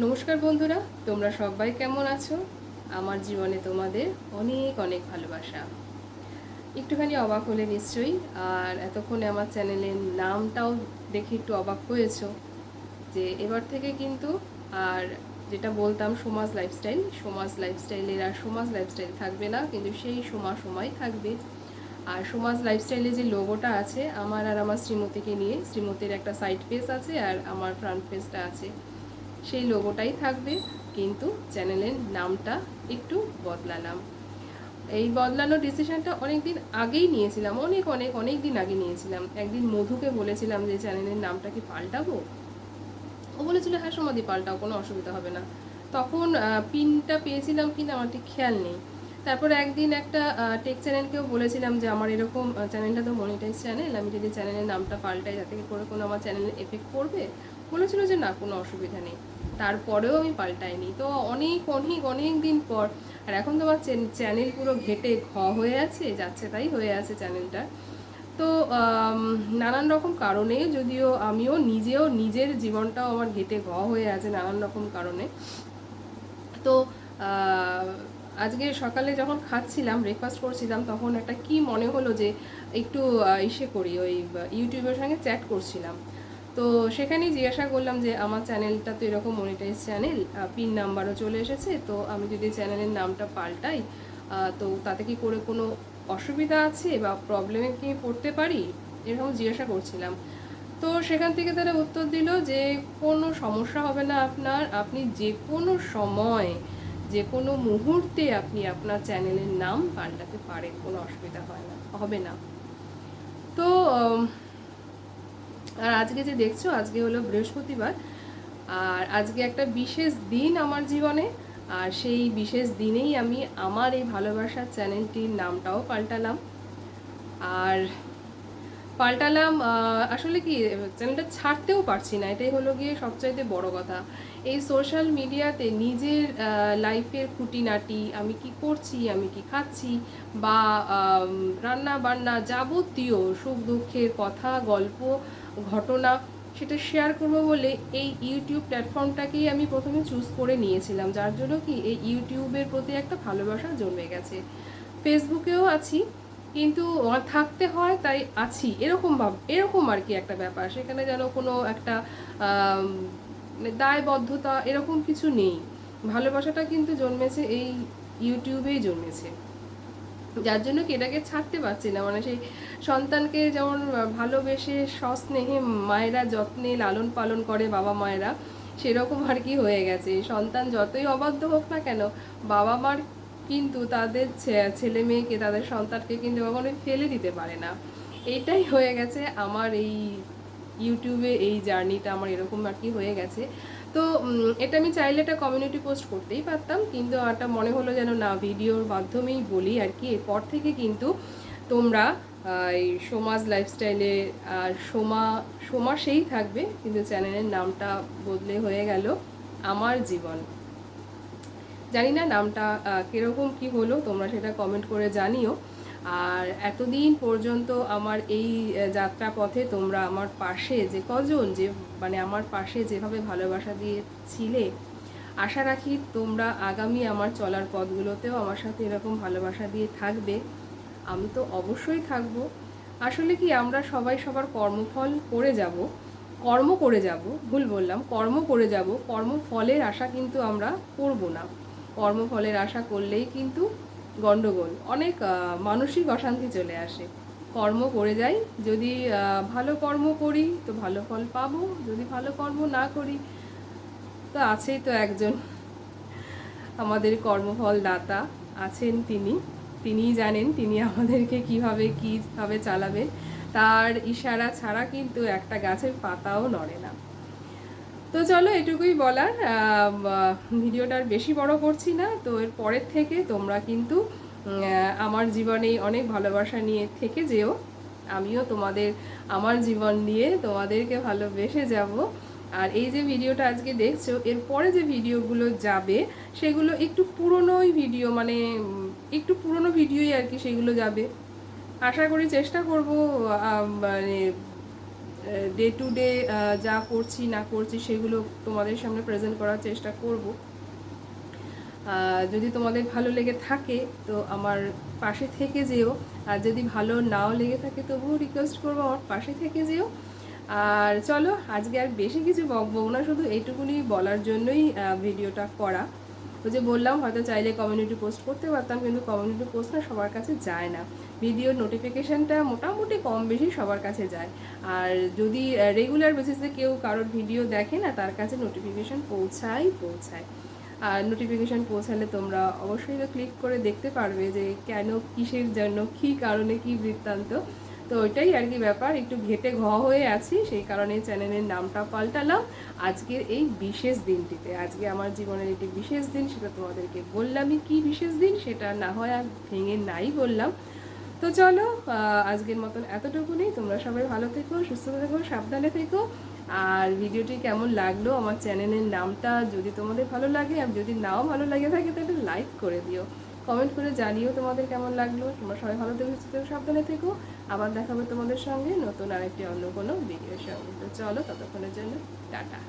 নমস্কার বন্ধুরা, তোমরা সবাই কেমন আছো? আমার জীবনে তোমাদের অনেক অনেক ভালোবাসা। একটুখানি অবাক হলে নিশ্চয়ই, আর এতক্ষণে আমার চ্যানেলের নামটাও দেখে একটু অবাক হয়েছো যে এবার থেকে কিন্তু আর যেটা বলতাম, সমাজ লাইফস্টাইল সমাজ লাইফস্টাইলের আর সমাজ লাইফস্টাইল থাকবে না, কিন্তু সেই সময় সময় থাকবে। আর সমাজ লাইফস্টাইলে যে লোগোটা আছে, আমার আর আমার শ্রীমতীকে নিয়ে শ্রীমতীর একটা সাইড পেজ আছে আর আমার ফ্রন্ট পেজটা আছে। সেই লোগোটাই থাকবে, কিন্তু চ্যানেলের নামটা একটু বদলালাম। এই বদলানোর ডিসিশনটা অনেক দিন আগেই নিয়েছিলাম, অনেক অনেক অনেক দিন আগে নিয়েছিলাম। একদিন মধুকে বলেছিলাম যে চ্যানেলের নামটা কি পাল্টাবো? ও বলেছিল হ্যাঁ সমাধি পাল্টাও, কোনো অসুবিধা হবে না। তখন পিনটা পেয়েছিলাম কিনা আমার ঠিক খেয়াল নেই। তারপরে একদিন একটা টেক চ্যানেলকেও বলেছিলাম যে, আমার এরকম চ্যানেলটা তো মনিটাইজ চ্যানেল আমি যদি চ্যানেলের নামটা পাল্টাই যাতে করে কোনো আমার চ্যানেলে এফেক্ট পড়বে? বলেছিল যে না, কোনো অসুবিধা নেই। তারপরেও আমি পাল্টাইনি। তো অনেক অনেক অনেক দিন পর, আর এখন তো আমার চ্যানেল পুরো ঘেটে ঘ হয়ে আছে, যাচ্ছে তাই হয়ে আছে চ্যানেলটা। তো নানান রকম কারণে যদিও আমিও নিজেও নিজের জীবনটাও আমার ঘেটে ঘ হয়ে আছে নানান রকম কারণে। তো আজকে সকালে যখন খাচ্ছিলাম ব্রেকফাস্ট করছিলাম, তখন একটা কি মনে হলো যে, একটু ইসে করি, ওই ইউটিউবের সঙ্গে চ্যাট করছিলাম। তো সেখানেই জিজ্ঞাসা করলাম যে আমার চ্যানেলটা তো এরকম মনিটাইজ চ্যানেল পিন নাম্বারও চলে এসেছে, তো আমি যদি চ্যানেলের নামটা পাল্টাই তো তাতে কি করে কোনো অসুবিধা আছে বা প্রবলেমে কি পড়তে পারি? এরকম জিজ্ঞাসা করছিলাম। তো সেখান থেকে তারা উত্তর দিল যে কোনো সমস্যা হবে না আপনার, আপনি যে কোনো সময়, যে কোনো মুহূর্তে আপনি আপনার চ্যানেলের নাম পাল্টাতে পারেন, কোনো অসুবিধা হয় না, হবে না। তো আর আজকে যে দেখছ, আজকে হলো বৃহস্পতিবার। আর আজকে একটা বিশেষ দিন আমার জীবনে, আর সেই বিশেষ দিনেই আমি আমার এই ভালোবাসার চ্যানেলটির নামটাও পাল্টালাম। আর পাল্টালাম আসলে কি, চ্যানেলটা ছাড়তেও পারছি না, এটাই হলো গিয়ে সবচাইতে বড় কথা। এই সোশ্যাল মিডিয়াতে নিজের লাইফের খুঁটিনাটি, আমি কি করছি, আমি কি খাচ্ছি, বা রান্না বান্না যাবতীয় সুখ দুঃখের কথা, গল্প ঘটনা সেটা শেয়ার করব বলে এই ইউটিউব প্ল্যাটফর্মটাকেই আমি প্রথমে চুজ করে নিয়েছিলাম। যার জন্য কি এই ইউটিউবের প্রতি একটা ভালোবাসা জন্মে গেছে। ফেসবুকেও আছি, কিন্তু থাকতে হয়, তাই আছি। এরকম ভাব, এরকম আর কি একটা ব্যাপার। সেখানে যেন কোনো একটা দায়বদ্ধতা এরকম কিছু নেই। ভালোবাসাটা কিন্তু জন্মেছে এই ইউটিউবেই জন্মেছে। যার জন্য কি এটাকে ছাড়তে পারছি না? মানে সেই সন্তানকে যেমন ভালোবেসে সস্নেহে মায়েরা যত্নে লালন পালন করে বাবা মায়েরা, সেরকম আর কি হয়ে গেছে। সন্তান যতই অবাধ্য হোক না কেন, বাবা মার কিন্তু তাদের ছেলে মেয়েকে, তাদের সন্তানকে কিন্তু কখনোই ফেলে দিতে পারে না। এইটাই হয়ে গেছে আমার এই ইউটিউবে এই জার্নিটা, আমার এরকম আর কি হয়ে গেছে। তো এটা আমি চাইলে এটা কমিউনিটি পোস্ট করতেই পারতাম, কিন্তু একটা মনে হলো যেন না, ভিডিওর মাধ্যমেই বলি আর কি। এরপর থেকে কিন্তু তোমরা এই সমাজ লাইফস্টাইলে আর সোমা সোমা সেই থাকবে, কিন্তু চ্যানেলের নামটা বদলে হয়ে গেল আমার জীবন। জানি না নামটা কীরকম কি হলো, তোমরা সেটা কমেন্ট করে জানিও। আর এতদিন পর্যন্ত আমার এই যাত্রা পথে তোমরা আমার পাশে যে কজন যে মানে আমার পাশে যেভাবে ভালোবাসা দিয়েছিলে, আশা রাখি তোমরা আগামী আমার চলার পথগুলোতেও আমার সাথে এরকম ভালোবাসা দিয়ে থাকবে। আমি তো অবশ্যই থাকব। আসলে কি আমরা সবাই সবার কর্মফল করে যাব, কর্ম করে যাব, ভুল বললাম, কর্ম করে যাব, কর্মফলের আশা কিন্তু আমরা করব না। কর্মফলের আশা করলেই কিন্তু গণ্ডগোল অনেক মানসিক অশান্তি চলে আসে। কর্ম করে যাই, যদি ভালো কর্ম করি তো ভালো ফল পাবো, যদি ভালো কর্ম না করি তো আছেই তো একজন আমাদের কর্মফল দাতা আছেন তিনি, তিনিই জানেন তিনি আমাদেরকে কীভাবে, কীভাবে চালাবেন। তার ইশারা ছাড়া কিন্তু একটা গাছের পাতাও নড়ে না। তো চলো এটুকুই বলার ভিডিওটার বেশি বড় করছি না, তো এর পরের থেকে তোমরা কিন্তু আমার জীবনে অনেক ভালোবাসা নিয়ে থেকে যেও। আমিও তোমাদের, আমার জীবন নিয়ে তোমাদেরকে ভালোবেসে যাব। আর এই যে ভিডিওটা আজকে দেখছ এরপরে যে ভিডিওগুলো যাবে, সেগুলো একটু পুরনোই ভিডিও মানে একটু পুরনো ভিডিওই আর কি সেগুলো যাবে। আশা করি চেষ্টা করব মানে ডে টু ডে যা করছি, না করছি, সেগুলো তোমাদের সামনে প্রেজেন্ট করার চেষ্টা করব। যদি তোমাদের ভালো লেগে থাকে, তো আমার পাশে থেকে যেও। আর যদি ভালো নাও লেগে থাকে, তবুও রিকোয়েস্ট করব আমার পাশে থেকে যেও। আর চলো, আজকে আর বেশি কিছু বকবো না, শুধু এইটুকুনি বলার জন্যই ভিডিওটা করা। ওই যে বললাম, হয়তো চাইলে কমিউনিটি পোস্ট করতে পারতাম, কিন্তু কমিউনিটি পোস্ট না সবার কাছে যায় না। ভিডিওর নোটিফিকেশানটা মোটামুটি কম বেশি সবার কাছে যায়। আর যদি রেগুলার বেসিসে কেউ কারোর ভিডিও দেখে না, তার কাছে নোটিফিকেশান পৌঁছায় পৌঁছায়। আর নোটিফিকেশান পৌঁছালে তোমরা অবশ্যই ক্লিক করে দেখতে পারবে যে কেন, কিসের জন্য, কী কারণে, কী বৃত্তান্ত। তো ওইটাই আর কি ব্যাপার, একটু ঘেটে ঘ হয়ে আছি, সেই কারণে চ্যানেলের নামটা পাল্টালাম। আজকের এই বিশেষ দিনটিতে, আজকে আমার জীবনের একটি বিশেষ দিন, সেটা তোমাদেরকে বললামই কি বিশেষ দিন, সেটা না হয় আর ভেঙে নাই বললাম। তো চলো আজকের মতন এতটুকুনি, তোমরা সবাই ভালো থেকো, সুস্থ থেকো, সাবধানে থেকো। আর ভিডিওটি কেমন লাগল, আমার চ্যানেলের নামটা যদি তোমাদের ভালো লাগে, আর যদি নাও ভালো লাগে থাকে, তাহলে লাইক করে দিও। কমেন্ট করে জানিও তোমাদের কেমন লাগল। তোমরা সবাই ভালো থেকে, সুস্থ সাবধানে থেকো। আবার দেখাবে তোমাদের সঙ্গে নতুন আরেকটি অন্য কোনো ভিডিওর সঙ্গে তো চলো ততক্ষণের জন্য, টাটা।